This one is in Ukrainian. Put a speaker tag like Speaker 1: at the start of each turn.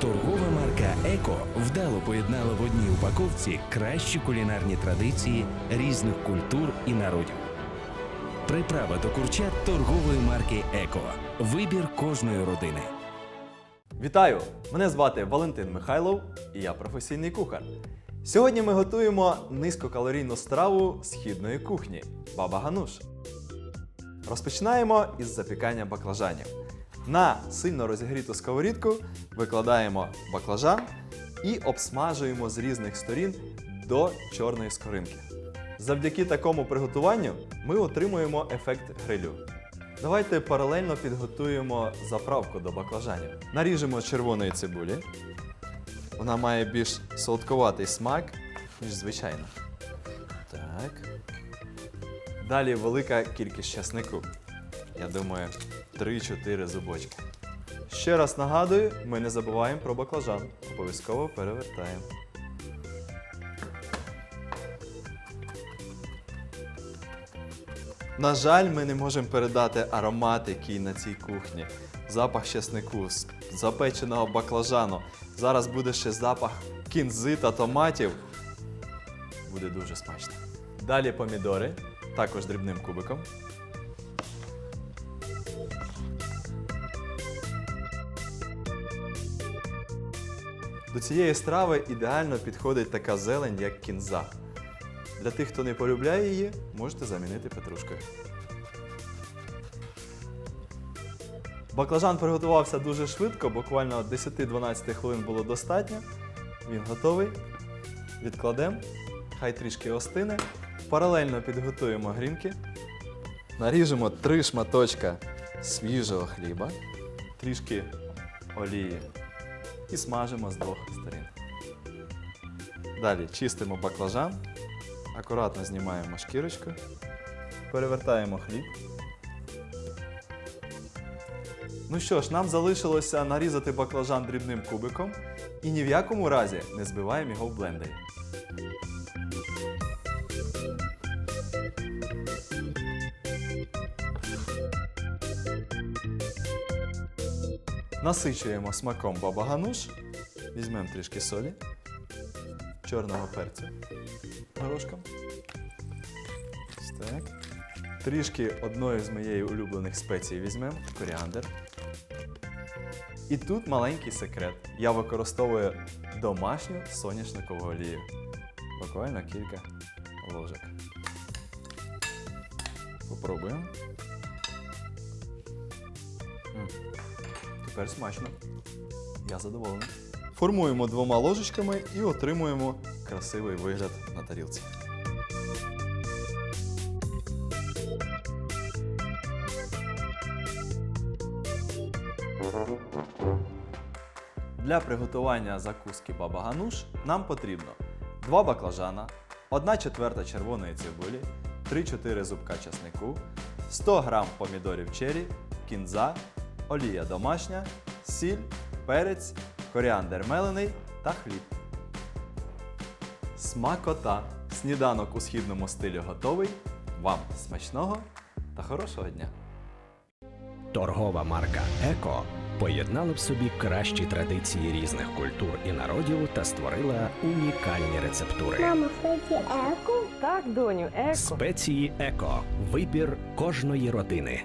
Speaker 1: Торгова марка Еко вдало поєднала в одній упаковці кращі кулінарні традиції різних культур і народів. Приправа до курчат торгової марки Еко. Вибір кожної родини.
Speaker 2: Вітаю! Мене звати Валентин Михайлов і я професійний кухар. Сьогодні ми готуємо низькокалорійну страву східної кухні баба гануш. Розпочинаємо із запікання баклажанів. На сильно розігріту сковорідку викладаємо баклажан і обсмажуємо з різних сторін до чорної скоринки. Завдяки такому приготуванню ми отримуємо ефект грилю. Давайте паралельно підготуємо заправку до баклажанів. Наріжемо червоної цибулі. Вона має більш солодковатий смак, ніж звичайна. Так. Далі велика кількість часнику. Я думаю, 3-4 зубочки. Ще раз нагадую, ми не забуваємо про баклажан. Обов'язково перевертаємо. На жаль, ми не можемо передати аромат, який на цій кухні. Запах чеснику, запеченого баклажану. Зараз буде ще запах кінзи та томатів. Буде дуже смачно. Далі помідори, також дрібним кубиком. До цієї страви ідеально підходить така зелень, як кінза. Для тих, хто не полюбляє її, можете замінити петрушкою. Баклажан приготувався дуже швидко, буквально 10-12 хвилин було достатньо. Він готовий. Відкладемо, хай трішки остине. Паралельно підготуємо грінки. Наріжемо три шматочка свіжого хліба, трішки олії і смажимо з двох сторін. Далі чистимо баклажан, акуратно знімаємо шкірочку, перевертаємо хліб. Ну що ж, нам залишилося нарізати баклажан дрібним кубиком і ні в якому разі не збиваємо його в блендері. Насичуємо смаком бабагануш, візьмемо трішки солі, чорного перцю горошком. Так. Трішки одної з моєї улюблених спецій візьмемо коріандр. І тут маленький секрет. Я використовую домашню соняшникову олію. Буквально кілька ложок. Попробуємо. М, Тепер смачно. Я задоволений. Формуємо двома ложечками і отримуємо красивий вигляд на тарілці. Для приготування закуски баба гануш нам потрібно 2 баклажана, 1 четверта червоної цибулі, 3-4 зубка часнику, 100 г помідорів чері, кінза, олія домашня, сіль, перець, коріандр мелений та хліб. Смакота! Сніданок у східному стилі готовий. Вам смачного та хорошого дня!
Speaker 1: Торгова марка Еко поєднала в собі кращі традиції різних культур і народів та створила унікальні рецептури.
Speaker 3: Мама, кстати, еко.
Speaker 4: Так, доню, еко.
Speaker 1: Спеції Еко. Вибір кожної родини.